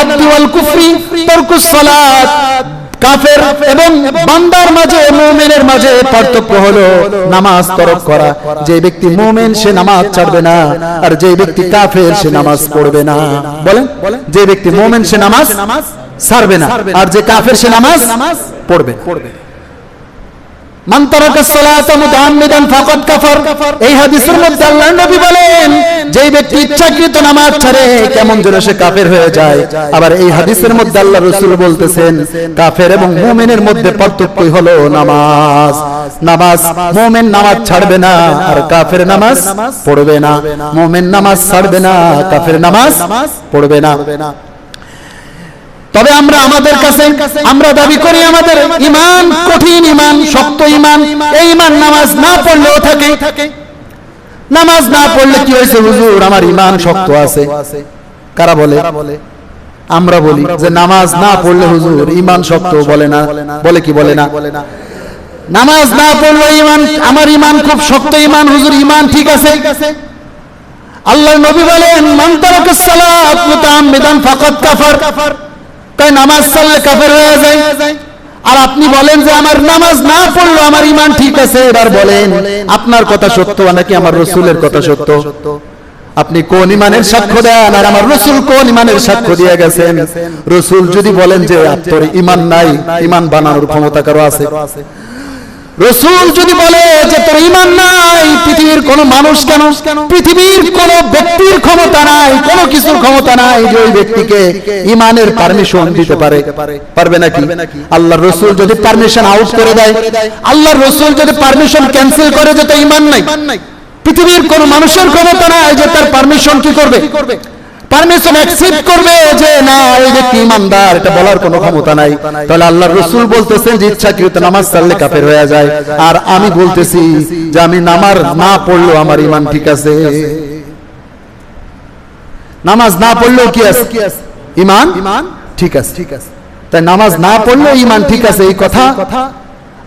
আবদি ওয়াল কুফরি, তারকুস সালাত। কাফের এবং বান্দার মাঝে, মুমিনের মাঝে পার্থক্য হলো নামাজ তরক করা। যে ব্যক্তি মুমিন, সে নামাজ ছাড়বে না, আর যে ব্যক্তি কাফের, সে নামাজ পড়বে না। বলেন, যে ব্যক্তি মুমিন, সে নামাজ ছাড়বে না, আর যে কাফের, সে নামাজ পড়বে পড়বে মান মধ্যে পার্থক্যই হলো নামাজ। নামাজ নামাজ ছাড়বে না কাফের নামাজ পড়বে না। মুমিন নামাজ ছাড়বে না, কাফের নামাজ পড়বে না। তবে আমরা আমাদের কাছে, আমরা দাবি করি আমাদের ইমান কঠিন ইমান শক্ত ইমান এই ইমান নামাজ না পড়লেও থাকে। নামাজ না পড়লে কি হয়েছে, হুজুর, আমার ইমান শক্ত আছে। কারা বলে? আমরা বলি যে নামাজ না পড়লে হুজুর ইমান শক্ত বলে না। বলে কি বলে না? নামাজ না পড়লে ইমান আমার ইমান খুব শক্ত ইমান হুজুর ইমান ঠিক আছে। আল্লাহ নবী বলেন, মান তারাকাস সালাত, মুতাআম্মিদান ফাকাদ কাফার। তাই নামাজ চললে কাফের হয়ে যায়। আর আপনি বলেন যে আমার নামাজ না পড়ল আমার ইমান ঠিক আছে, এবার বলেন, আপনার কথা সত্য নাকি আমার রসুলের কথা সত্য? আপনি কোন ইমানের সাক্ষ্য দেন আর আমার রসুল কোন ইমানের সাক্ষ্য দিয়ে গেছেন? রসুল যদি বলেন যে আপনার ইমান নাই ইমান বানানোর ক্ষমতা কারও আছে? রসুল যদি বলে যে তোর ইমান নাই, পৃথিবীর কোন মানুষ কেন? পৃথিবীর কোন ব্যক্তির ক্ষমতা নাই, কোন কিছুর ক্ষমতা নাই যে ওই ব্যক্তিকে ইমানের পারমিশন দিতে পারে। পারবে নাকি? আল্লাহ রসুল যদি পারমিশন আউট করে দেয় আল্লাহ রসুল যদি পারমিশন ক্যান্সেল করে যে তো ইমান নাই, পৃথিবীর কোন মানুষের ক্ষমতা নাই যে তার পারমিশন কি করবে? পারমিশন না আর আমি বলতেছি যে আমি না পড়ল আমার ইমান ঠিক আছে। নামাজ না পড়লেও কি আছে? ইমান ঠিক আছে। ঠিক আছে তাই নামাজ না পড়লেও ইমান ঠিক আছে, এই কথা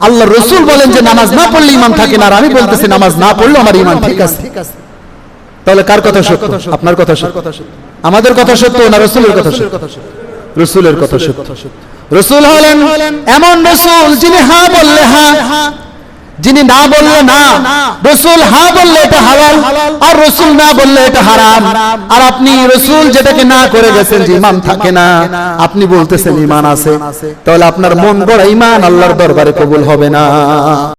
আল্লাহ রসুল বলেন যে নামাজ না পড়লে ইমান থাকে না আমি বলতেছি নামাজ না পড়লেও আমার ইমান ঠিক আছে। তাহলে কার কথা সত্য? আপনার কথা সত্য। আমাদের কথা সত্য না রসুলের কথা সত্য? রসুলের কথা সত্য। রসুল হলেন এমন রসুল যিনি হা বললে হা যিনি না বললে না। রসুল হা বললে এটা হালাল আর রসুল না বললে এটা হারাম। আর আপনি রসুল যেটাকে না করে গেছেন যে ইমান থাকে না আপনি বলতেছেন ইমান আছে। তাহলে আপনার মন গড়া ইমান আল্লাহর দরবারে কবুল হবে না।